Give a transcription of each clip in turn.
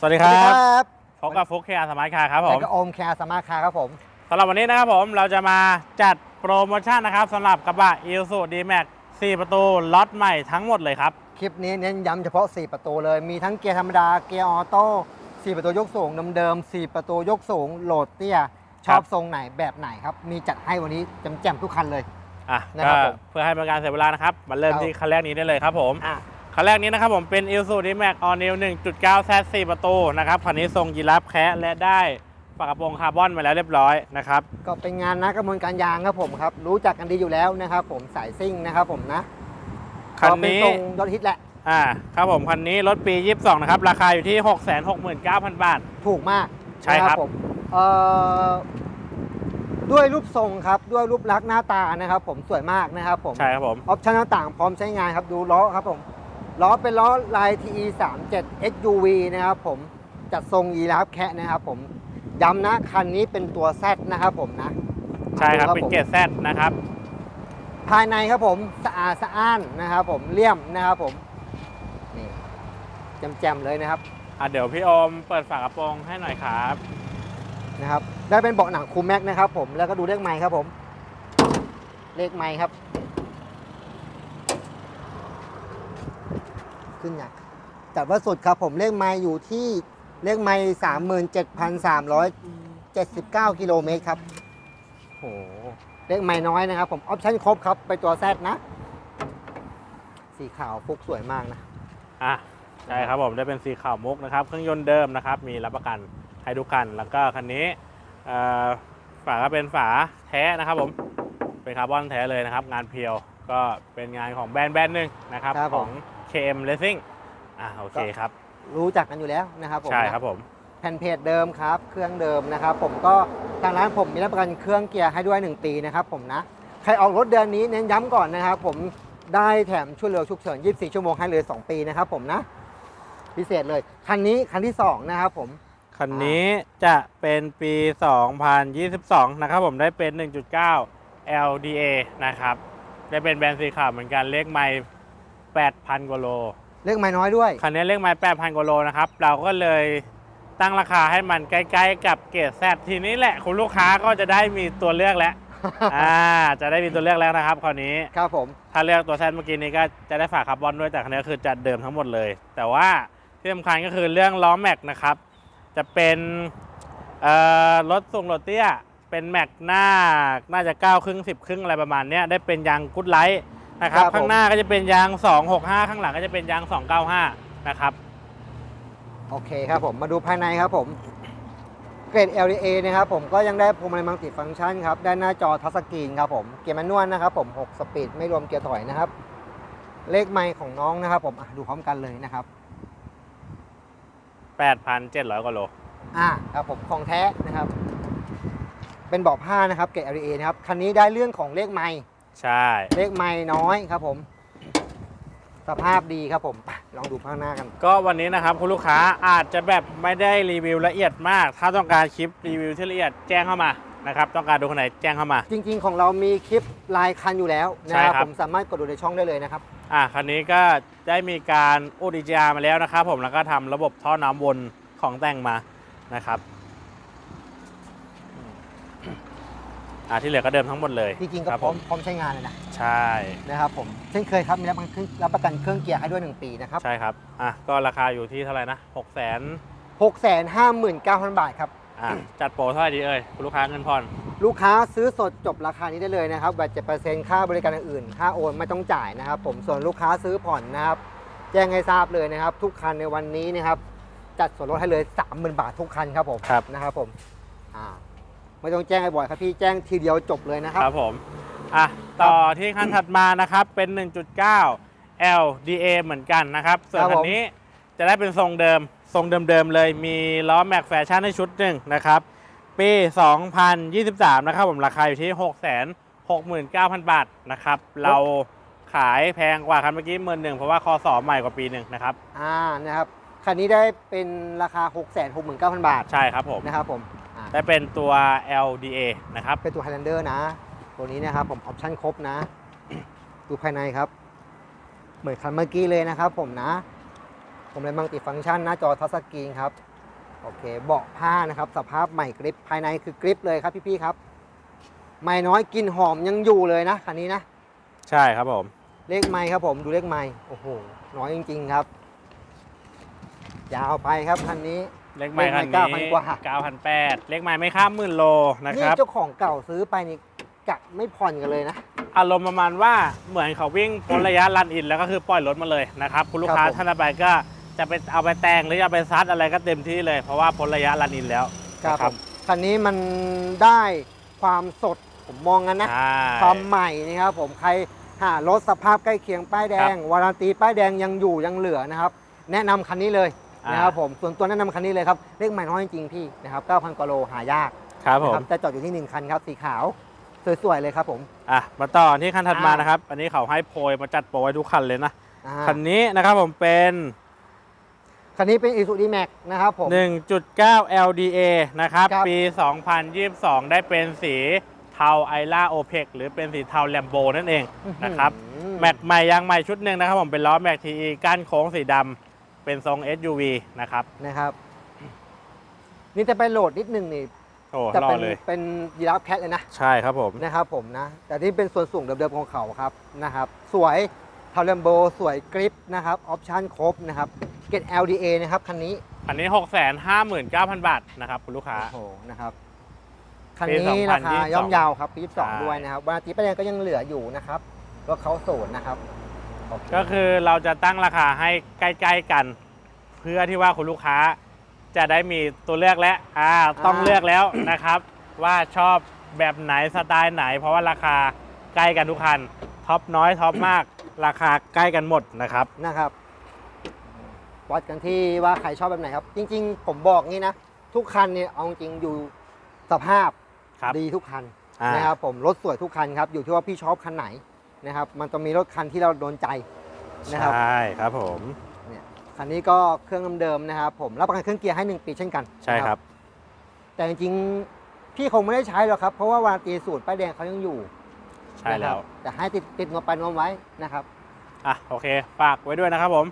สวัสดีสควัสรัดีบครับพบกับฟุกเคอาสมาร์ทคาร์ครับผและมก็โอมแคร์สมาร์ทคาร์ครับผม สำหรับวันนี้นะครับผมเราจะมาจัดโปรโมชั่นนะครับสำหรับกระบะ i l s u d m a x 4 ประตูล็อตใหม่ทั้งหมดเลยครับ คลิปนี้เน้นย้ำเฉพาะ 4 ประตูเลย มีทั้งเกียร์ธรรมดา เกียร์ออโต้ 4 ประตูยกสูงเดิมๆ4 ประตูยกสูง โหลดเตี้ยชอบทรงไหนแบบไหนครับ มีจัดให้วันนี้แจ่มๆทุกคันเลย อะนะครับก็ผมเพื่อให้เป็นการเสียเวลานะครับ มาเริ่มครับ ที่คันแรกนี้ได้เลยครับผม อะ คันแรกนี้นะครับผมเป็น i l s u d m a x All New 1.9 Z 4ประตูนะครับคันนี้ทรงยีราฟแคะและได้ฝากระโปรงคาร์บอนมาแล้วเรียบร้อยนะครับ ก็เป็นงานนะกระบวนการยางครับผมครับ รู้จักกันดีอยู่แล้วนะครับผมสายซิ่งนะครับผมนะคันก็เป็นนี้ทรงยอดฮิตแหละ อ่า ครับผมคันนี้รถปี 22 นะครับ ราคาอยู่ที่ 669,000 บาท ถูกมากใช่ครับนะผมเอ่อด้วยรูปทรงครับด้วยรูปลักษณ์หน้าตานะครับ ผมสวยมากนะครับผมใช่ครับผมออปชั่นต่างๆพร้อมใช้งานครับดูล้อครับผม ล้อเป็นล้อลาย TE 3 7 SUV นะครับผมจัดทรงยีราฟแคะนะครับผมย้ำนะคันนี้เป็นตัว Z นะครับผมนะใช่ครับดูเป็นผมเกรดแซดนะครับ ภายในครับผมสะอาดสะอ้านนะครับผมเลี่ยมนะครับผมนี่แจ่มๆเลยนะครับอะเดี๋ยวพี่โอมเปิดฝากระโปรงให้หน่อยครับนะครับได้เป็นเบาะหนังคูลแม็กนะครับผมแล้วก็ดูเลขไมค์ครับผม เลขไมค์ครับ ขึ้นอย่างจัดว่าสุดครับผมเลขไมล์อยู่ที่เลขไมล์สามหมื่นเจ็ดพันสามร้อยเจ็ดสิบเก้ากิโลเมตรครับโหเลขไมล์น้อยนะครับ ผมออปชั่นครบครับ ไปตัวแซดนะ สีขาวฟุกสวยมากนะ อะใช่ครับผมได้เป็นสีขาวมุกนะครับ เครื่องยนต์เดิมนะครับ มีรับประกันให้ทุกคัน แล้วก็คันนี้เอ่อฝาก็เป็นฝาแท้นะครับผม เป็นคาร์บอนแท้เลยนะครับ งานเพียวก็เป็นงานของแบรนด์แบรนด์หนึ่งนะครับครับขผองม KM Racing อะโอเคครับรู้จักกันอยู่แล้วนะครับผมใช่นะครับผมแผ่นเพจเดิมครับ เครื่องเดิมนะครับ ผมก็ทางร้านผมมีรับประกันเครื่องเกียร์ให้ด้วย 1 ปีนะครับผมนะ ใครออกรถเดือนนี้เน้นย้ำก่อนนะครับผมได้แถมช่วยเหลือฉุกเฉิน 24 ชั่วโมงให้เลย 2 ปีนะครับผมนะ พิเศษเลย คันนี้คันที่ 2 นะครับผม คันนี้จะเป็นปี 2022 นะครับผมได้เป็น 1.9 LDA นะครับ ได้เป็นแบรนด์สีขาวเหมือนกันเลขไมล์ 8,000กว่าโล เลขไม่น้อยด้วย คันนี้เลขไมล์8,000กว่าโลนะครับ เราก็เลยตั้งราคาให้มันใกล้ๆกับเกรดแซทีนี้แหละคุณลูกค้าก็จะได้มีตัวเลือกแล้ว อ่า จะได้มีตัวเลือกแล้วนะครับคราวนี้ ครับผม ถ้าเลือกตัวแซดเมื่อกี้นี้ก็จะได้ฝาคาร์บอนด้วยแต่คันนี้คือจัดเดิมทั้งหมดเลย แต่ว่าที่สำคัญก็คือเรื่องล้อแม็กนะครับ จะเป็นเอ่อรถส่งรถเตี้ย เป็นแม็กหน้า น่าจะ9ครึ่ง10 ครึ่งอะไรประมาณเนี้ยได้เป็นยางกุดไลท์ นะครับ ครับผม ข้างหน้าก็จะเป็นยาง 265 ข้างหลังก็จะเป็นยาง 295 นะครับ โอเคครับผมมาดูภายในครับผม เกรด LDA นะครับผมก็ยังได้พวงมาลัยมัลติฟังก์ชันครับได้หน้าจอทัชสกรีนครับผมเกียร์แมนนวลนะครับผม 6 สปีดไม่รวมเกียร์ถอยนะครับ เลขไมค์ของน้องนะครับผมอะดูพร้อมกันเลยนะครับ 8,700กว่าโล อ่าครับผมของแท้นะครับ เป็นเบาะผ้านะครับเกรด LDA นะครับ คันนี้ได้เรื่องของเลขไมค์ ใช่ เลขไมค์น้อยครับผม สภาพดีครับผมไปลองดูข้างหน้ากัน ก็วันนี้นะครับคุณลูกค้าอาจจะแบบไม่ได้รีวิวละเอียดมาก ถ้าต้องการคลิปรีวิวที่ละเอียดแจ้งเข้ามานะครับ ต้องการดูคนไหนแจ้งเข้ามา จริง ๆ ของเรามีคลิปลายคันอยู่แล้วนะใช่ครับครับผมสามารถกดดูในช่องได้เลยนะครับ อะคันนี้ก็ได้มีการอุด EGR มาแล้วนะครับผมแล้วก็ทำระบบท่อน้ำวนของแต่งมานะครับ อะที่เหลือก็เดิมทั้งหมดเลยจริงๆก็ครับพร้อผมมพร้อมใช้งานเลยนะใช่นะครับผมเช่นเคยครับมีรับประกันเครื่องรับประกันเครื่องเกียร์ให้ด้วย 1 ปีนะครับใช่ครับอะก็ราคาอยู่ที่เท่าไหร่นะ6 0 0 0 0 6 5 9 0 0 0 บาทครับอะจัดโปรเท่าไหร่ดีเอ่ยคุณลูกค้าเงินผ่อนลูกค้าซื้อสดจบราคานี้ได้เลยนะครับแบบเจ็ดเปอร์เซ็นต์ค่าบริการอื่นๆค่าโอนไม่ต้องจ่ายนะครับผมส่วนลูกค้าซื้อผ่อนนะครับแจ้งให้ทราบเลยนะครับ ทุกคันในวันนี้นะครับจัดส่วนลดให้เลย 30,000 บาททุกคันครับผมครับนะครับผมอ่า ไม่ต้องแจ้งให้บ่อยครับพี่แจ้งทีเดียวจบเลยนะคครับรับผมอะต่อที่คันถัดมานะครับเป็น 1.9 LDA เหมืมือนกันนะครับส่วนครับคัผนมนี้จะได้เป็นทรงเดิมทรงเดิมๆเลยมีล้อแม็กแฟชั่นให้ชุดหนึ่งนะครับปี 2023 นะครับผมราคาอยู่ที่ 669,000 บาทนะครับเราขายแพงกว่าคันเมื่อกี้หมื่นหนึ่งเพราะว่าคอสอใหม่กว่าปีหนึ่งนะครับอ่านะครับคันนี้ได้เป็นราคา 669,000 บาทใช่ครับผมนะครับผม อ่าได้เป็นตัว LDA นะครับ เป็นตัว Highlander นะ ตัวนี้นะครับผมออปชั่นครบนะ ดูภายในครับ เหมือนคันเมื่อกี้เลยนะครับผมนะโหผมเลยมังติฟังก์ชันหน้าจอทัชสกรีนครับ โอเค เบาะผ้านะครับ สภาพใหม่กริปภายในคือกริปเลยครับพี่ๆครับ ไม่น้อยกลินหอมยังอยู่เลยนะคันนี้นะ ใช่ครับผม เลขไม้ครับผมดูเลขไม้โอ้โหน้อยจริง ๆ ครับ ยาวไปครับคันนี้ เลขไม้คันเลขไมค์นี้9,000กว่า 9,800เลขไม้ไม่ข้ามหมื่นโลนะนี่ครับ เจ้าของเก่าซื้อไปนี่กะไม่ผ่อนกันเลยนะ อารมณ์ประมาณว่าเหมือนเขาวิ่งพ้นระยะรันอินแล้วก็คือปล่อยรถมาเลยนะครับ คุณลูกค้าครับผม ท่านใดก็จะไปเอาไปแต่งหรือจะไปซัดอะไรก็เต็มที่เลย เพราะว่าพ้นระยะรันอินแล้วครับนะผมคันนี้มันได้ความสดผมมองกันนะ ใช่ ความใหม่นะครับผมใครหารถสภาพใกล้เคียงป้ายแดง วารันตีป้ายแดงยังอยู่ยังเหลือนะครับ แนะนำคันนี้เลยอ่า นนะครับผมส่วนตัวแนะนำคันนี้เลยครับเลขใหม่น้อยจริงๆพี่นะครับ9,000กว่าโลหายากครับผนะมครับแต่จอดอยู่ที่หนึ่งคันครับสีขาวสวยๆเลยครับผม อะมาต่อที่คันถัดมาอ่านนะครับ อันนี้เขาให้โพยมาจัดโปรไว้ทุกคันเลยนะอ่า คันนี้นะครับผมเป็น คันนี้เป็น Isuzu D-Max นะครับผม 1.9 LDA นะครับ ครับ ปี 2022 ได้เป็นสีเทาไอล่าโอเพหรือเป็นสีเทาแลมโบนั่นเองนะครับ อืมแม็กใหม่ยางใหม่ชุดหนึ่งนะครับผมเป็นล้อแม็กทีก้านโค้งสีดำ เป็นทรง SUV นะครับนะครับ นี่จะไปโหลดนิดนึงนี่โอ้จะรอเป็นเลย เป็นยีราฟแคทเลยนะใช่ครับผม นะครับผมนะ แต่ที่เป็นส่วนสูงเดิมๆของเขาครับนะครับ สวยทาเลมโบสวยกริปนะครับออปชั่นครบนะครับเกต LDA นะครับคันนี้อันนี้ 659,000 บาทนะครับคุณลูกค้า โอ้โหนะครับคันปีนี้ราคา2022ย่อมเยาวครับปีใช่22ด้วยนะครับวันอาทิตย์ประเด็นก็ยังเหลืออยู่นะครับรถเขาโสดนะครับ โอเคก็คือเราจะตั้งราคาให้ใกล้ ๆกัน เพื่อที่ว่าคุณลูกค้าจะได้มีตัวเลือกและอ่าต้องเลือกแล้วนะครับ ว่าชอบแบบไหนสไตล์ไหน เพราะว่าราคาใกล้กันทุกคันท็อปน้อยท็อปมาก ราคาใกล้กันหมดนะครับ นะครับวัดกันที่ว่าใครชอบแบบไหนครับ จริง ๆ ผมบอกงี้นะ ทุกคันเนี่ยเอาจริงอยู่สภาพครับดีทุกคันอ่านะครับผมรถสวยทุกคันครับอยู่ที่ว่าพี่ชอบคันไหน นะครับ มันจะมีรถคันที่เราโดนใจนะครับใช่ครับผมเนี่ยคันนี้ก็เครื่องเดิมๆนะครับ ผมรับประกันเครื่องเกียร์ให้ 1 ปีเช่นกันใช่ครับนะแต่จริงๆพี่คงไม่ได้ใช้หรอกครับ เพราะว่าวารันตีสูตรป้ายแดงเขายังอยู่ใช่แล้วนะครับแต่ให้ติดติดงบไปงบไว้นะครับอะโอเคฝากไว้ด้วยนะครับผม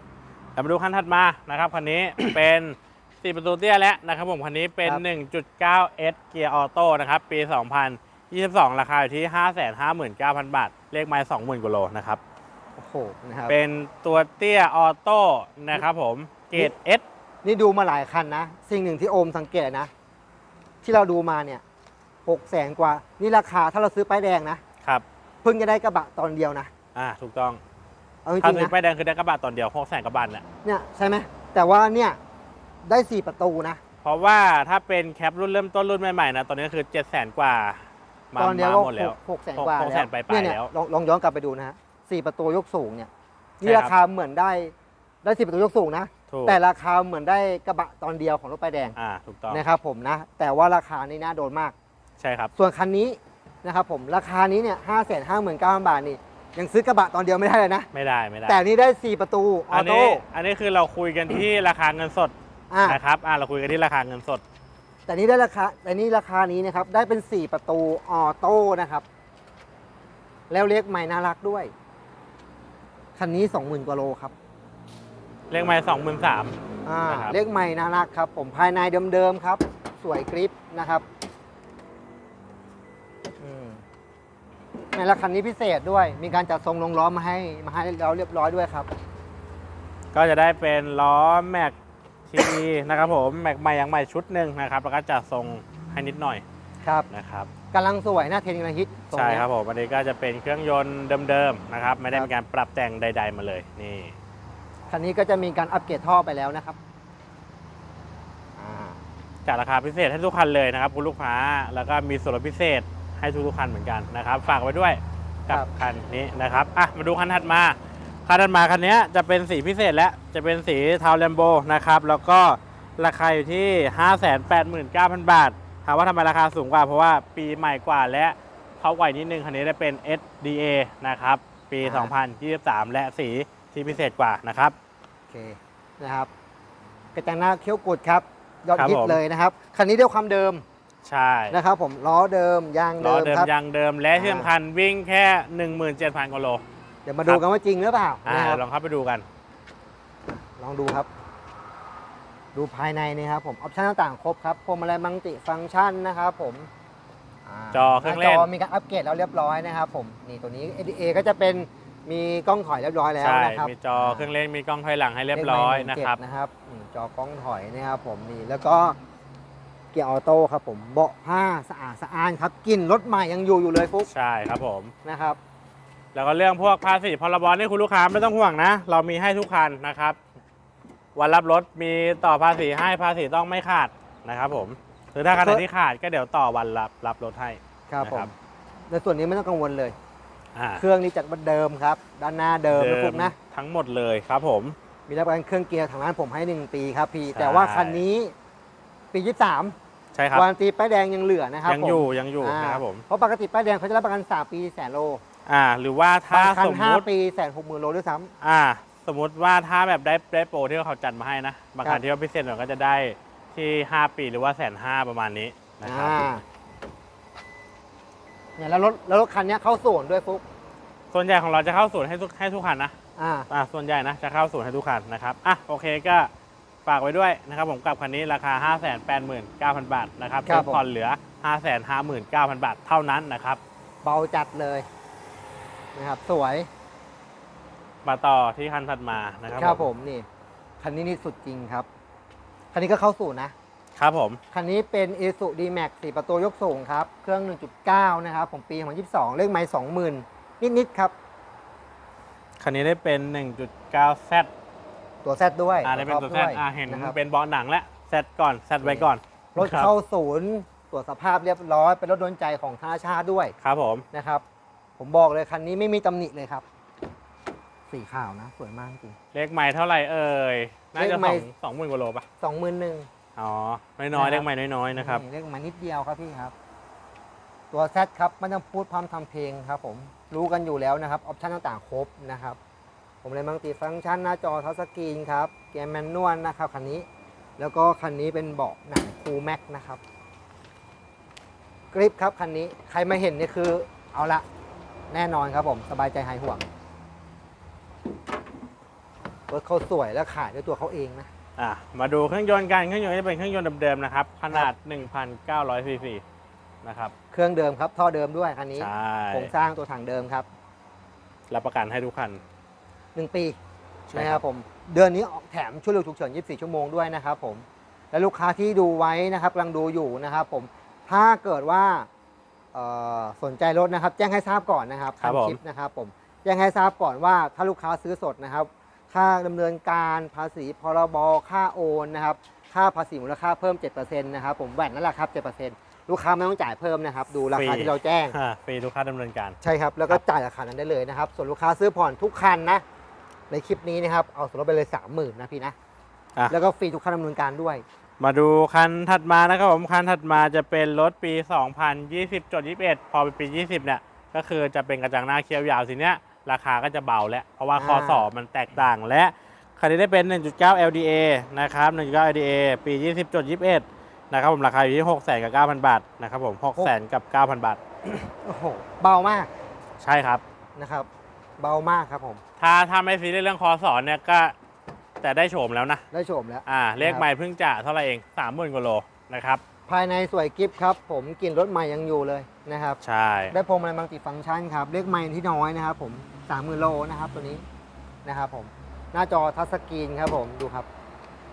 เดี๋ยวมาดูคันถัดมานะครับคันนี้เป็น4ประตูเตี้ยแล้วนะครับผมคันนี้เป็นครับ1.9 S เกียร์ออโต้นะครับปี 2022 ราคาอยู่ที่ 559,000 บาท เลขไม้20,000กว่าโลนะครับ โอ้โหนะครับ เป็นตัวเตี้ยออโต้นะครับผมเกรด S นี่ดูมาหลายคันนะ สิ่งหนึ่งที่โอมสังเกตนะ ที่เราดูมาเนี่ยหกแสนกว่า นี่ราคาถ้าเราซื้อป้ายแดงนะ ครับ เพิ่งจะได้กระบะตอนเดียวนะ อ่า ถูกต้องเอาจถ้าริงๆซื้อนะป้ายแดงคือได้กระบะตอนเดียว6แสนกว่าบาทเนี่ยเนี่ยใช่ไหมแต่ว่าเนี่ยได้สี่ประตูนะ เพราะว่าถ้าเป็นแคปรุ่นเริ่มต้นรุ่นใหม่ๆนะ ตอนนี้คือ 7 0 0 0 0กว่า มาตอนเดียวมาก็หมดแล้วหกแสนกว่าหกแล้แสวนปลายๆเนี่ยเนี่ยแล้ว ลองลองย้อนกลับไปดูนะฮะสี่ประตูยกสูงเนี่ยนี่ใช่ครับ ราคาเหมือนได้ได้สี่ประตูยกสูงนะ ถูกแต่ราคาเหมือนได้กระบะตอนเดียวของรถป้ายแดงอ่าถูกต้องนะครับผมนะ แต่ว่าราคานี่น่าโดนมาก ใช่ครับ ส่วนคันนี้นะครับผมราคานี้เนี่ยห้าแสนห้าหมื่นเก้าพันบาทนี่ยังซื้อกระบะตอนเดียวไม่ได้เลยนะ ไม่ได้ไม่ได้ แต่นี่ได้4ประตูออัอนโต้นี้อันนี้คือเราคุยกันที่ราคาเงินสดอะนะครับอ่าเราคุยกันที่ราคาเงินสด แต่นี่ได้ราคาแต่นี่ราคานี้นะครับ ได้เป็น 4 ประตูออโต้นะครับ แล้วเล็กใหม่น่ารักด้วย คันนี้ 20,000กว่าโลครับ เลขไม้สองหมื่นสาม อ่านะครับ เล็กใหม่น่ารักครับ ผมภายในเดิมๆครับ สวยกริปนะครับอืมในราคันนี้พิเศษด้วย มีการจัดทรงลงล้อมาให้มาให้เราเรียบร้อยด้วยครับ ก็จะได้เป็นล้อแม็ก ทีนะครับผมแม็กใหม่อย่างใหม่ชุดหนึ่งนะครับ แล้วก็จะทรงให้นิดหน่อยครับนะครับกำลังสวยหน้าเทรนด์กำลังฮิตทงใช่เนี้ย ครับผมอันนี้ก็จะเป็นเครื่องยนต์เดิมๆนะครับ ไม่ได้ครับ มีการปรับแต่งใด ๆ มาเลยนี่คันนี้ก็จะมีการอัปเกรดท่อไปแล้วนะครับอ่าจากราคาพิเศษให้ทุกคันเลยนะครับคุณลูกค้าแล้วก็มีส่วนลดพิเศษให้ทุกๆคันเหมือนกันนะครับ ฝากไว้ด้วยกับคันนี้นะครับอะมาดูคันถัดมา คันถัดมาคันนี้จะเป็นสีพิเศษและจะเป็นสีเทาแลมโบนะครับ แล้วก็ราคาอยู่ที่ 589,000 บาท ถามว่าทำไมราคาสูงกว่า เพราะว่าปีใหม่กว่าและเขากว่านิดนึงคันนี้ได้เป็น SDA นะครับ ปี 2023 และสีที่พิเศษกว่านะครับ โอเคนะครับกระจังหน้าเคี้ยวกุดครับ ยอดครับฮิตผม เลยนะครับ คันนี้ด้วยความเดิมใช่นะครับผมล้อเดิมยางล้อเดิมเดิมครับ ยางเดิมและที่สำคัญวิ่งแค่ 17,000กิโล เดี๋ยวมาดูกันว่าจริงหรือเปล่าอ่านะครับลองเข้าไปดูกันลองดูครับ ดูภายในนี่ครับผมออปชั่นต่างๆครบครับพวงมาลัยมัลติฟังก์ชันนะครับผมาจอเครื่องเล่นหาจอมีการอัปเกรดแล้วเรียบร้อยนะครับผมนี่ตัวนี้ ADA ก็จะเป็นมีกล้องถอยเรียบร้อยแล้วใช่ นะครับมีจอเครื่องเล่นมีกล้องถอยหลังให้เรียบร้อยเลขไมนะค์ครับ17นะครับอืมจอกล้องถอยนะครับผมนี่แล้วก็เกียร์ออโต้ครับผมเบาะผ้าสะอาดสะอ้านครับกลิ่นรถใหม่ยังอยู่อยู่เลยฟุ๊กใช่ครับผม นะครับ แล้วก็เรื่องพวกภาษีพรบนี่คุณลูกค้าไม่ต้องห่วงนะ เรามีให้ทุกคันนะครับ วันรับรถมีต่อภาษีให้ภาษีต้องไม่ขาดนะครับ ผมหรือถ้าคันไหนที่ขาดก็เดี๋ยวต่อวันรับรับรถให้ครับนะผครัมบในส่วนนี้ไม่ต้องกังวลเลย อ่าเครื่องนี้จัดมาเดิมครับ ด้านหน้าเดิมนะฟุ๊กนะ ทั้งหมดเลยครับผม มีรับประกันเครื่องเกียร์ทางร้านผมให้ 1 ปีครับพี่ ใช่ แต่ว่าคันนี้ปี 23ใช่ครับวารันตีป้ายแดงยังเหลือนะครับยังอยู่ยังอยู่านะครับผม เพราะปกติป้ายแดงเขาจะรับประกัน 3 ปีแสนโล อ่าหรือว่าถ้าบางคันสมมุติ5ปีแสนหกหมื่นโลด้วยซ้อ่า สมมุติว่าถ้าแบบได้ได้โปรที่เขาจัดมาให้นะ บางครัคับ นที่ว่าพิเศษหน่อยก็จะได้ที่ 5 ปีหรือว่าแสนห้าประมาณนี้ำนะครับอ่าเนี่ยแล้วรถแล้วรถคันเนี้ยเข้าส่วนด้วยฟุ๊กส่วนใหญ่ของเราจะเข้าศูนย์ให้ทุกให้ทุกคันนะอ่า อ่าส่วนใหญ่นะจะเข้าศูนย์ให้ทุกคันนะครับอะโอเคก็ฝากไว้ด้วยนะครับผมกับคันนี้ราคา 5 8 9 0 0 0 บาทนะครับครับผม ผ่อนเหลือ 5 5 9 0 0 0 บาทเท่านั้นนะครับ เบาจัดเลย นะครับ สวยมาต่อที่คันถัดมานะครับครับผมนี่คันนี้นี่สุดจริงครับ คันนี้ก็เข้าสู่นะ ครับผม คันนี้เป็น i s u d m a x 4 ประตูยกสูงครับ เครื่อง 1.9 นะครับผมปี2022 เลขไมล์20,000 นิด ๆ ครับ คันนี้ได้เป็น 1.9 Z ตัว Z ด้วยอ่าได้เป็นตัว Z ด้วยอ่าเห็นนะครับเป็นเบาะหนังแล้ว Z ก่อน Z ไว้ก่อน รถคบเข้าศูนย์ตรวจสภาพเรียบร้อย เป็นรถโดนใจของธนาชาติด้วย ครับผมนะครับ ผมบอกเลยคันนี้ไม่มีตำหนิเลยครับ สีขาวนะ สวยมากจริง เลขไม้เท่าไหร่เอ่ย น่าเลจะขไมสอล์งสองหมื่นกว่าโลป่ะ สองหมื่นหนึ่ง อ๋อ น้อยๆ นะครับ เลขไม้น้อยๆ นะครับเลขมานิดเดียวครับพี่ครับ ตัว Z ครับไม่ต้องพูดพร้อมทำเพลงครับผมรู้กันอยู่แล้วนะครับออปชั่นต่างๆ ครบนะครับ ผมเลยมังติฟังก์ชันหน้าจอทัชสกรีนครับเกมแมนนวลนะครับคันนี้ แล้วก็คันนี้เป็นเบาะหนังคูแม็กนะครับกริปครับคันนี้ใครมาเห็นนี่คือเอาละ แน่นอนครับผม สบายใจหายห่วงรถเขาสวยและขายด้วยตัวเขาเองนะ อะมาดูเครื่องยนต์กันเครื่องยนต์ก็จะเป็นเครื่องยนต์เดิมๆนะครับ ขนาด 1,900ซีซีนะครับ เครื่องเดิมครับ ท่อเดิมด้วยคันนี้ใช่ โครงสร้างตัวถังเดิมครับรับประกันให้ทุกคัน หนึ่งปีใช่นะคครัรับบผม เดือนนี้ออกแถมช่วยเหลือฉุกเฉิน 24 ชั่วโมงด้วยนะครับผม และลูกค้าที่ดูไว้นะครับกำลังดูอยู่นะครับผม ถ้าเกิดว่าเอ่อ สนใจรถนะครับ แจ้งให้ทราบก่อนนะครับครับทางผมคลิปนะครับผมแจ้งให้ทราบก่อนว่าถ้าลูกค้าซื้อสดนะครับ ค่าดำเนินการภาษีพรบค่าโอนนะครับค่าภาษีมูลค่าเพิ่ม7%นะครับผมแหวนนั่นแหละครับ7%ลูกค้าไม่ต้องจ่ายเพิ่มนะครับ ดูราคาที่เราแจ้ง อ่าฟรีทุกค่าดำเนินการ ใช่ครับ แล้วก็จ่ายราคานั้นได้เลยนะครับ ส่วนลูกค้าซื้อผ่อนทุกคันนะ ในคลิปนี้นะครับ เอาส่วนลดไปเลย 30,000 นะพี่นะ อะ แล้วก็ฟรีทุกค่าดำเนินการด้วย มาดูคันถัดมานะครับผมคันถัดมาจะเป็นรถปี 2020.21 พอเป็นปี 20 เนี่ย ก็คือจะเป็นกระจังหน้าเคี้ยวยาวทีเนี้ยราคาก็จะเบาแล้ว เพราะว่าอ่าคอสอบมันแตกต่างและคันนี้ได้เป็น 1.9 LDA นะครับ 1.9 LDA ปี 20.21 นะครับผมราคาอยู่ที่ 600,000กับ9,000 บาทนะครับผม600,000กับ 9,000 บาท โอ้โห เบามากใช่ครับนะครับ เบามากครับผม ถ้าถ้าไม่ซีเรียสเรื่องคอสอนเนี่ยก็ จะได้โฉมแล้วนะได้ชมแล้ว อ่าเลขครับใหม่เพิ่งจะเท่าไหร่เอง30,000กว่าโลนะครับภายในสวยกิฟต์ครับ ผมกลินรถใหม่ยังอยู่เลยนะครับใช่ได้พรมอะไรมัลติฟังก์ชันครับเลขไมล์ที่น้อยนะครับผมสามหมื่นโลนะครับตัวนี้นะครับผมหน้าจอทัชสกรีนครับผมดูครับ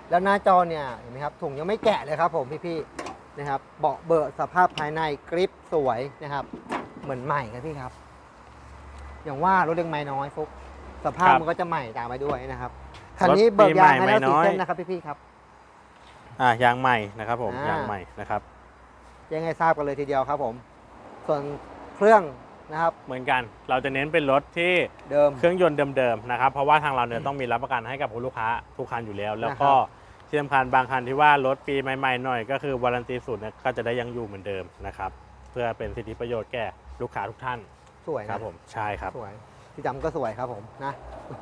แล้วหน้าจอเนี่ยเห็นไหมครับถุงยังไม่แกะเลยครับผมพี่ๆนะครับเบาะเบิดสภาพภายในกริปสวยนะครับ เหมือนใหม่ครับพี่ครับ อย่างว่ารถเล็กไม้น้อยฟุกสภาพมันก็จะใหม่ตามไปด้วยนะครับ คันนี้เบิกยางให้แล้วสี่เส้นนะครับพี่ๆครับ อ่ายางใหม่นะครับผม อ่าย ยางใหม่นะครับแจ้งให้ทราบกันเลยทีเดียวครับผม ส่วนเครื่องนะครับเหมือนกัน เราจะเน้นเป็นรถที่เดิม เครื่องยนต์เดิมๆนะครับ เพราะว่าทางเราเนี่ยต้องมีรับประกันให้กับคุณลูกค้าทุกคันอยู่แล้ว แล้วก็นะครับที่สำคัญบางคันที่ว่ารถปีใหม่ๆหน่อยก็คือวารันตีสูตรเนี่ยก็จะได้ยังอยู่เหมือนเดิมนะครับ เพื่อเป็นสิทธิประโยชน์แก่ลูกค้าทุกท่านสวยคนะรับผม ใช่ครับ สวยพี่จำก็สวยครับผมนะอะ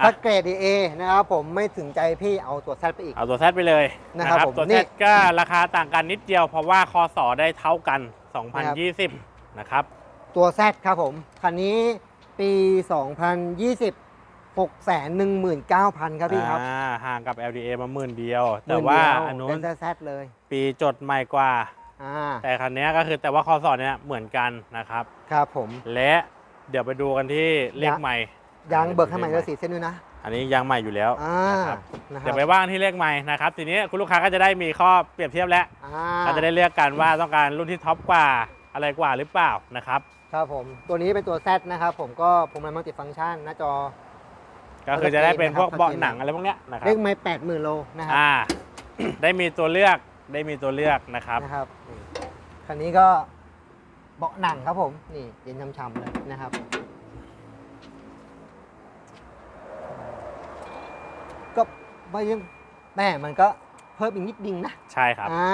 ถ้าเกรดเอนะครับผมไม่ถึงใจพี่เอาตัวแซดไปอีก เอาตัวแซดไปเลยนะครับผมตัวนี่แซดก็ราคาต่างกันนิดเดียว เพราะว่าคอสอได้เท่ากัน 2020 นะครับ ตัวแซดครับผมคันนี้ปี 2020 6 1 9 0 0 0 ครับพี่ครับอ่าห่างกับ LDA มาหมื่นเดียวหแต่มื่ว่าเดียอันนู้เป็นนแซดเลย ปีจดใหม่กว่าอ่าแต่คันนี้ก็คือแต่ว่าคอสอเนี่ยเหมือนกันนะครับ ครับผม และเดี๋ยวไปดูกันที่เลขใหม่ ยางเบิกข้างในแล้วสีเส้นด้วยนะ อันนี้ยางใหม่อยู่แล้วอ่านะครับนะคเดี๋รัยวบไปว่างที่เลขใหม่นะครับ ทีนี้คุณลูกค้าก็จะได้มีข้อเปรียบเทียบแล้วอ่าก็จะได้เลือกกันว่าต้องการรุ่นที่ท็อปกว่าอะไรกว่าหรือเปล่านะครับ ครับผม ตัวนี้เป็นตัว Z นะครับผมก็ผมมันมัลติฟังก์ชันหน้าจอ ก็คือจะได้เป็นพวกนะครับเบาะหนังอะไรพวกเนี้ยนะครับเลขไม่แปดหมื่นโลนะครับอ่าได้มีตัวเลือกได้มีตัวเลือกนะครับนะครับนี่คันนี้ก็เบาะหนังครับผมนี่เย็นช่ำๆเลยนะครับ ก็ไม่ยังแม่มันก็เพิ่มอีกนิดนึงนะใช่ครับ อ่า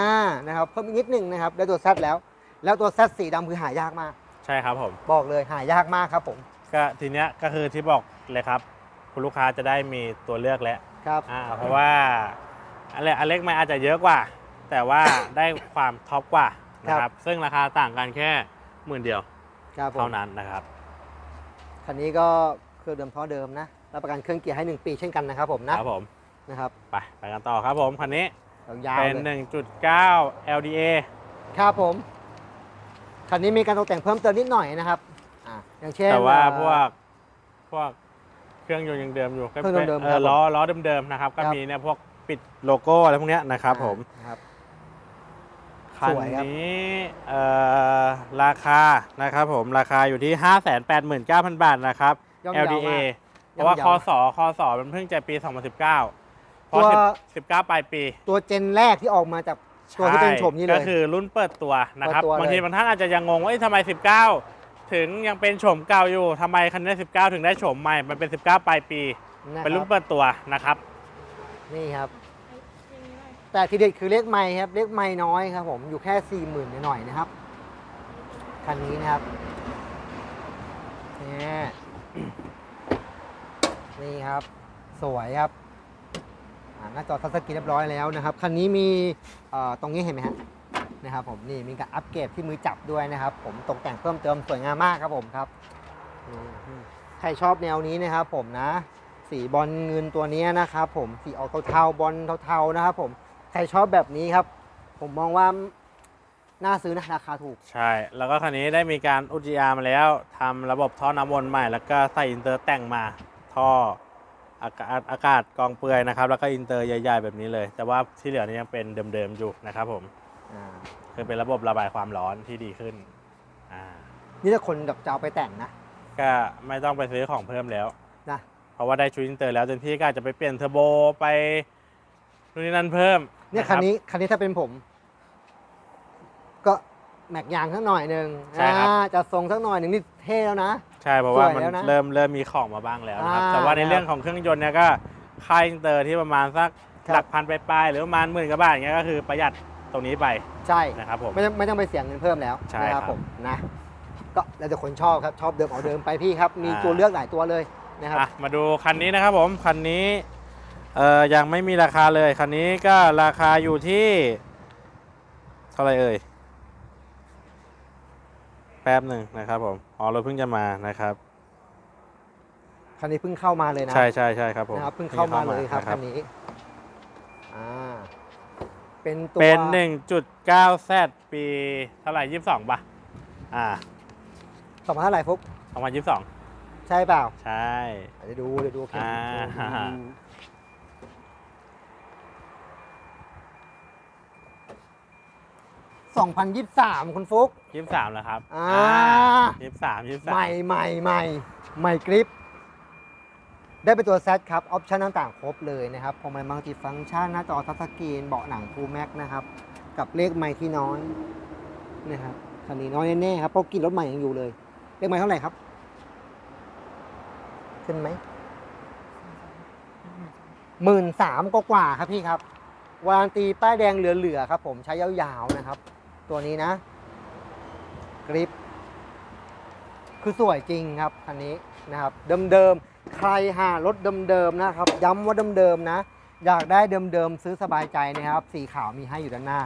นะครับเพิ่มอีกนิดนึงนะครับได้ตัวแซดแล้ว แล้วตัวแซดสีดำคือหายากมาก ใช่ครับผม บอกเลยหายากมากครับผมก็ทีเนี้ยก็คือที่บอกเลยครับ คุณลูกค้าจะได้มีตัวเลือกแล้วครับอ่าเพราะว่าอันเล็กอันเล็กไม่อาจจะเยอะกว่า แต่ว่า ได้ความท็อปกว่านะครับ ซึ่งราคาต่างกันแค่หมื่นเดียวครับผมเท่านั้นนะครับ คันนี้ก็เครื่องเดิมท่อเดิมนะรับประกันเครื่องเกียร์ให้ 1 ปีเช่นกันนะครับผมนะครับผม นะครับไปไปกันต่อครับผมคันนี้ยาวๆเป็น เลย1.9 LDA ครับผมคันนี้มีการตกแต่งเพิ่มเติมนิดหน่อยนะครับอ่าอย่างเช่นแต่ว่าเอ่อพวกพวกเครื่องยนต์ยังเดิมอยู่ก็เครื่องเดิมๆเอครัอบผมล้อล้อเดิมๆนะครับ ก็ครับ มีเนี่ยพวกปิดโลโก้อะไรพวกเนี้ยนะครับผม อ่าครับ คันสวยครับ นี้เอ่อราคานะครับผมราคาอยู่ที่ 589,000 บาทนะครับ ย่อมเยาว LDA มากเพราะว่าย่คออมสอคอสอมันเพิ่งจะปี 2019 พอตัว 10 19 ปลายปี ตัวเจนแรกที่ออกมาจากตัวที่เป็นโฉมนี้เลย ก็คือรุ่นเปิดตัวนะครับ เปิดตัวเลย บางทีบางท่านอาจจะยังงงว่าเอ้ยทำไม 19 ถึงยังเป็นโฉมเก่าอยู่ทำไมคันนี้ 19 ถึงได้โฉมใหม่ มันเป็น 19 ปลายปีะเป็นรุ่นคบเปิดตัวนะครับ นี่ครับ แต่ทีเด็ดคือเลขไม้ครับเลขไม้น้อยครับผมอยู่แค่สี่หมื่นหน่อยๆนะครับคันนี้นะครับนี่นี่ครับ สวยครับอ่า หน้าจอทัชสกรีนเรียบร้อยแล้วนะครับ คันนี้มีตรงนี้เห็นไหมฮะนะครับผมนี่มีการอัปเกรดที่มือจับด้วยนะครับ ผมตกแต่งเพิ่มเติมสวยงามมากครับผมครับใครชอบแนวนี้นะครับผมนะ สีบอลเงินตัวนี้นะครับผมสีออกเทาๆบอลเทาๆนะครับผมใครชอบแบบนี้ครับ ผมมองว่าน่าซื้อนะราคาถูก ใช่ แล้วก็คันนี้ได้มีการอุจยามาแล้วทำระบบท่อน้ำวนใหม่ แล้วก็ใส่อินเตอร์แต่งมาท่อ อากาศอากาศกองเปลือยนะครับ แล้วก็อินเตอร์ใหญ่ๆแบบนี้เลย แต่ว่าที่เหลือนี่ยังเป็นเดิมๆอยู่นะครับผมอ่าคือเป็นระบบระบายความร้อนที่ดีขึ้นอ่านี่ถ้าคนแบบจะเอาไปแต่งนะก็ไม่ต้องไปซื้อของเพิ่มแล้ว นะเพราะว่าได้ชุดอินเตอร์แล้วเต็มที่ก็อาจจะไปเปลี่ยนเทอร์โบไปนู่นนี่นั่นเพิ่มเนี่ยะคันรับนี้คันนี้ถ้าเป็นผม ก็แม็กยางสักหน่อยหนึ่งใช่ครับอ่าจะทรงสักหน่อยหนึ่งนี่เท่แล้วนะ ใช่เพราะว่าสวยมันแล้วนะ เริ่มเริ่มมีของมาบ้างแล้วนะครับอ่าแต่ว่าในครับเรื่องของเครื่องยนต์เนี่ยก็ค่าอินเตอร์ที่ประมาณสักครับ หลักพันปลายๆหรือประมาณหมื่นกว่าบาทอย่างเงี้ยก็คือประหยัดตรงนี้ไปใช่ นะครับผม ไม่ต้องไม่ต้องไปเสียเงินเพิ่มแล้วใช่นะคครัรับบผมนะก็แล้วแต่คนชอบครับชอบเดิมเอาเดิมไปพี่ครับมีอ่า ตัวเลือกหลายตัวเลยนะครับ อะมาดูคันนี้นะครับผมคันนี้เอ่อยังไม่มีราคาเลยคันนี้ก็ราคาอยู่ที่เท่าไหร่เอ่ย แป๊บหนึ่งนะครับผมอ๋อเราเพิ่งจะมานะครับคันนี้เพิ่งเข้ามาเลยนะใช่ใช่ใช่ครับผมนะครับเพิ่งเข้ามาเลยครับนะคันนี้อ่าเป็นตัวเป็น1.9 Z ปีเท่าไหร่22ป่ะอ่าสองพันเท่าไหร่ฟุก2022ใช่เปล่า ใช่ เดี๋ยวดูเดี๋ยวดูโอเคอ่า สองพันยี่สิบสามคุณฟุก23แล้วครับอ่ายี่สิบสามยี่สิบสามใหม่ใหม่ใหม่ใหม่กริป ได้เป็นตัวแซดครับ ออปชั่นต่างๆ ครบเลยนะครับพอมันมัลติฟังก์ชันหน้าจอทัชสกรีนเบาะหนังฟูลแม็กนะครับ กับเลขไมค์ที่น้อยนะครับคันนี้น้อยแน่ๆครับเพราะกินรถใหม่ยังอยู่เลย เลขไมค์เท่าไหร่ครับ ขึ้นไหม หมื่นสามกว่าๆครับพี่ครับวารันตีป้ายแดงเหลือๆครับผมใช้ยาวๆนะครับ ตัวนี้นะกริปคือสวยจริงครับคันนี้นะครับ เดิมๆ ใครหารถเดิมๆนะครับ ย้ำว่าเดิมๆนะ อยากได้เดิมๆซื้อสบายใจนะครับ สีขาวมีให้อยู่ด้านหน้า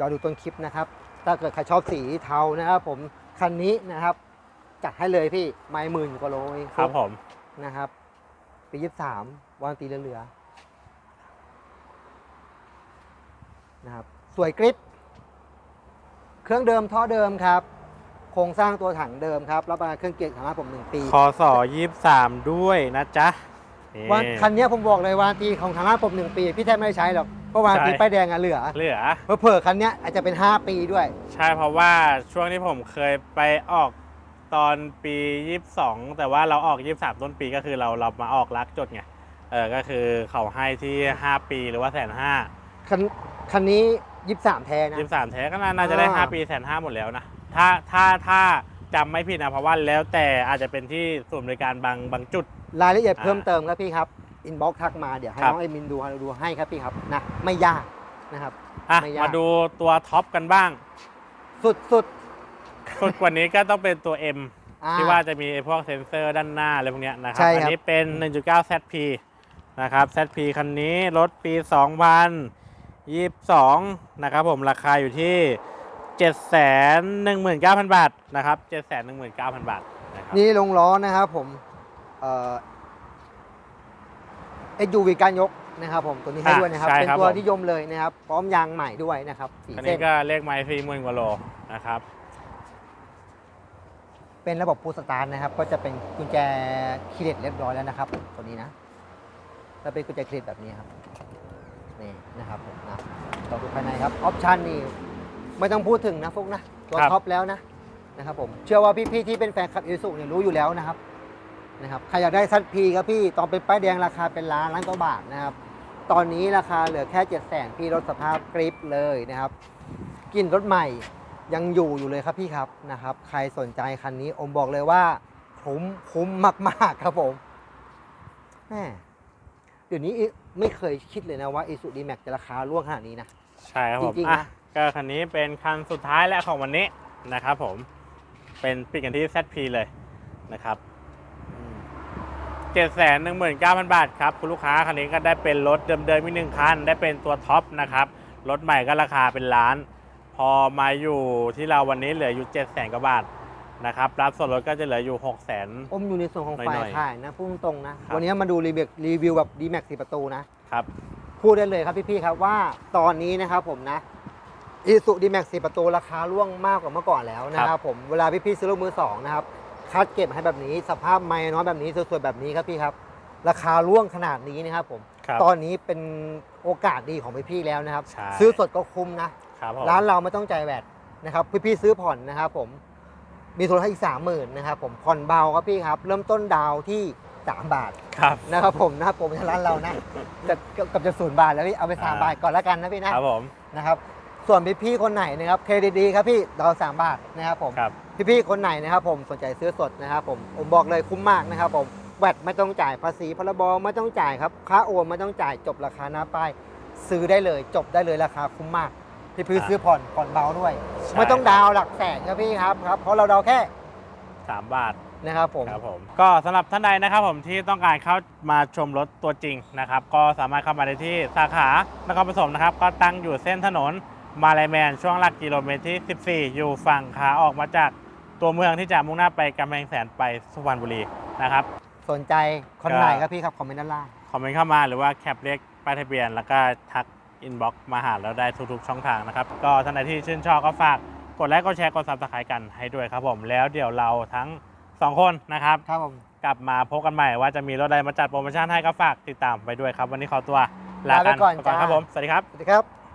รอดูต้นคลิปนะครับ ถ้าเกิดใครชอบสีเทานะครับ ผมคันนี้นะครับ จัดให้เลยพี่ไม่หมื่นกว่าโลเองครับผมนะครับปี23วารันตีเหลือๆนะครับ สวยกริป เครื่องเดิมท่อเดิมครับ โครงสร้างตัวถังเดิมครับรับประกันเครื่องเกียร์ของผมหนึ่งปีคอสอยี่สามด้วยนะจ๊ะนี่วันคันเนี้ยผมบอกเลยวารันตีของทางร้านผมหนึ่งปี พี่แทบไม่ได้ใช้หรอกเพราะวารันตีใช่ป้ายแดงอะเหลือเหลือ เผื่อๆคันเนี้ยอาจจะเป็น 5 ปีด้วย ใช่เพราะว่าช่วงที่ผมเคยไปออกตอนปี 22 แต่ว่าเราออก 23 ต้นปีก็คือเราเรามาออกรักจดไงเออก็คือเขาให้ที่ 5 ปีหรือว่าแสนห้าคันคันนี้ 23แท้นะ ยี่สามแท้ก็น่าน่าจะได้อ่า5ปีแสนห้าหมดแล้วนะ ถ้าถ้าถ้าจำไม่ผิดนะเพราะว่าแล้วแต่อาจจะเป็นที่ศูนย์บริการบางบางจุด รายละเอียดอ่าเพิ่มเติมครับพี่ครับอินบ็อกทักมาเดี๋ยวให้ครับน้องเอมินดูดูให้ครับพี่ครับนะไม่ยากนะครับอะไม่ยากมาดูตัวท็อปกันบ้าง สุดสุดสุดกว่านี้ก็ต้องเป็นตัว M อ่ที่ว่าจะมีไอ้พวกเซ็นเซอร์ด้านหน้าอะไรพวกเนี้ยนะครับใช่อัครับนี้เป็น 1.9 ZP นะครับ ZP คันนี้รถปี 2022นะครับผมราคาอยู่ที่ 719,000 บาทนะครับ 719,000 บาทนะครับนี่ลงล้อนะครับผมเอ่อ SUV การยกนะครับผมตัวนี้ให้อะด้วยนะครับใช่เป็นครับตัวผมนิยมเลยนะครับ พร้อมยางใหม่ด้วยนะครับสีอันเส้นี้นก็เลขไม้สี่หมื่นกว่าโลนะครับ เป็นระบบพูสตาร์ทนะครับ ก็จะเป็นกุญแจคีย์เลสเรียบร้อยแล้วนะครับ ตัวนี้นะจะเป็นกุญแจคีย์เลสแบบนี้ครับ นี่นะครับผมนะต่อดูภายในครับออปชันนี่ไม่ต้องพูดถึงนะฟุกนะตัวครับ ท็อปแล้วนะนะครับผมเชื่อว่าพี่ๆที่เป็นแฟนคลับอิสุเนี่ยรู้อยู่แล้วนะครับนะครับใครอยากได้ซัดพีครับพี่ตอนเป็นป้ายแดงราคาเป็นล้านล้านกว่าบาทนะครับ ตอนนี้ราคาเหลือแค่เจ็ดแสนพี่ลดสภาพกริปเลยนะครับกลินรถใหม่ยังอยู่อยู่เลยครับพี่ครับนะครับ ใครสนใจคันนี้อมบอกเลยว่าคุ้มคุ้มมากๆครับผมแม่ เดี๋ยวนี้อิไม่เคยคิดเลยนะว่า i s u d m a x จะราคาร่วงขนาดนี้นะ ใช่ครับผมจริงๆอะนะก็คันนี้เป็นคันสุดท้ายและของวันนี้นะครับผมเป็นปิดกันที่ ZP เลยนะครับ719,000 บาทครับ คุณลูกค้าคันนี้ก็ได้เป็นรถเดิมๆอีกหนึ่งคัน ได้เป็นตัวท็อปนะครับ รถใหม่ก็ราคาเป็นล้าน พอมาอยู่ที่เราวันนี้เหลืออยู่ 700,000กว่าบาท นะครับรับส่วนลดก็จะเหลืออยู่ 600,000อมอยู่ในส่วนของหน่ฝ่ายอยๆขายนะพูดตรงๆนะ ครับ วันนี้มาดูรีวิวรีวิวแบบ d m a x 4ประตูนะ ครับ พูดได้เลยครับพี่ๆครับว่าตอนนี้นะครับผมนะอีสุดีแม็กซีประตูราคาร่วงมากกว่าเมื่อก่อนแล้วนะครับผมเวลาพี่ๆซื้อรถมือสองนะครับคัดเก็บให้แบบนี้สภาพไม่น้อยแบบนี้สวยๆแบบนี้ครับพี่ครับ ราคาร่วงขนาดนี้นะครับผม ครับ ตอนนี้เป็นโอกาสดีของพี่ๆแล้วนะครับ ใช่ ซื้อสดก็คุ้มนะ ครับผม ร้านเราไม่ต้องจ่ายแวดนะครับ พี่ๆซื้อผ่อนนะครับผม มีทุนให้อีกสามหมื่นนะครับผมผ่อนเบาครับพี่ครับ เริ่มต้นดาวน์ที่สามบาทครับ นะครับผมนะครับผมร้านเรานะจะเกับจะศูนย์บาทแล้วพี่เอาไปสามอ่า บาทก่อนแล้วกันนะพี่นะครับผม นะครับส่วนพี่ๆคนไหนนะครับเครดิตดีครับพี่ดาวสามบาทนะครับผมครับ พี่ๆคนไหนนะครับผมสนใจซื้อสดนะครับผมผมบอกเลยคุ้มมากนะครับผมแวดไม่ต้องจ่ายภาษีพรบไม่ต้องจ่ายครับค่าโอนไม่ต้องจ่ายจบราคาหน้าป้ายซื้อได้เลย จบได้เลยราคาคุ้มมาก พี่พี่ๆอ่าซื้อผ่อนผ่อนเบาด้วย ใช่ไม่ต้องดาวน์หลักแสนครับพี่ครับครับเพราะเราดาวน์แค่3บาท นะครับผม ครับผมก็สำหรับท่านใดนะครับผมที่ต้องการเข้ามาชมรถตัวจริงนะครับ ก็สามารถเข้ามาได้ที่สาขานครปฐมนะครับ ก็ตั้งอยู่เส้นถนนมาลายแมนช่วงหลักกิโลเมตรที่ 14 อยู่ฝั่งขาออกมาจากตัวเมืองที่จะมุ่งหน้าไปกำแพงแสนไปสุพรรณบุรีนะครับ สนใจคนไหนครับพี่ครับคอมเมนต์ด้านล่าง คอมเมนต์เข้ามาหรือว่าแคปเลขป้ายทะเบียน แล้วก็ทัก อินบ็อกซ์มาหาเราได้ทุกๆช่องทางนะครับ ก็ท่านใดที่ชื่นชอบก็ฝากกดไลค์กดแชร์กดซับสไครต์กันให้ด้วยครับผมแล้วเดี๋ยวเราทั้งสองคนนะครับครับผมกลับมาพบกันใหม่ว่าจะมีรถอะไรมาจัดโปรโมชั่นให้ก็ฝากติดตามไปด้วยครับ วันนี้ขอตัวลาลาไปกันก่อนไปก่อนจ้า ครับผมสวัสดีครับ สวัสดีครับ